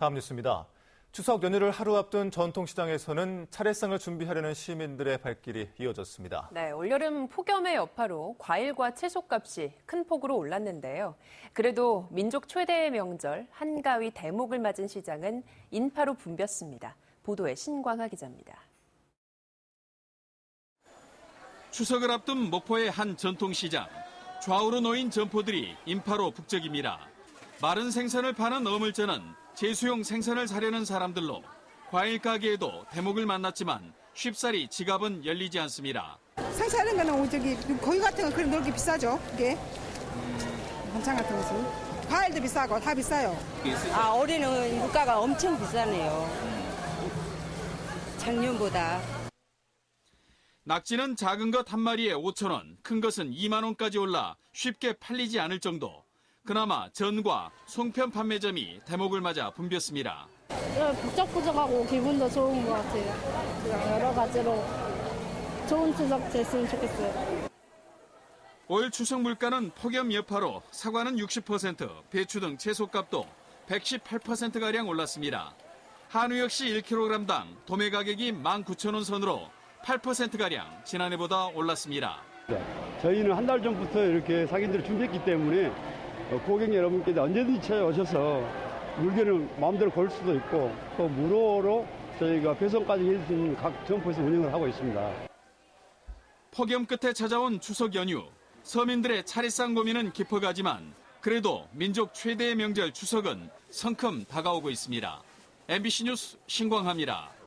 다음 뉴스입니다. 추석 연휴를 하루 앞둔 전통시장에서는 차례상을 준비하려는 시민들의 발길이 이어졌습니다. 네, 올여름 폭염의 여파로 과일과 채소값이 큰 폭으로 올랐는데요. 그래도 민족 최대의 명절 한가위 대목을 맞은 시장은 인파로 붐볐습니다. 보도에 신광하 기자입니다. 추석을 앞둔 목포의 한 전통시장. 좌우로 놓인 점포들이 인파로 북적입니다. 마른 생선을 파는 어물전은 제수용 생선을 사려는 사람들로 과일 가게에도 대목을 만났지만 쉽사리 지갑은 열리지 않습니다. 상차하는 거는 저기 고기 같은 거 그런 놀기 비싸죠. 이게 반찬 같은 것은 과일도 비싸고 다 비싸요. 아, 올해는 물가가 엄청 비싸네요. 작년보다. 낙지는 작은 것 한 마리에 5천 원, 큰 것은 2만 원까지 올라 쉽게 팔리지 않을 정도. 그나마 전과 송편 판매점이 대목을 맞아 붐볐습니다. 네, 북적북적하고 기분도 좋은 것 같아요. 그냥 여러 가지로 좋은 추석 됐으면 좋겠어요. 올 추석 물가는 폭염 여파로 사과는 60%, 배추 등 채소값도 118%가량 올랐습니다. 한우 역시 1kg당 도매 가격이 19,000원 선으로 8%가량 지난해보다 올랐습니다. 저희는 한 달 전부터 이렇게 상인들을 준비했기 때문에 어, 고객 여러분께 언제든지 찾아오셔서 물건을 마음대로 고를 수도 있고 또 무료로 저희가 배송까지 있는 각 점포에서 운영을 하고 있습니다. 폭염 끝에 찾아온 추석 연휴. 서민들의 차례상 고민은 깊어가지만 그래도 민족 최대의 명절 추석은 성큼 다가오고 있습니다. MBC 뉴스 신광합니다.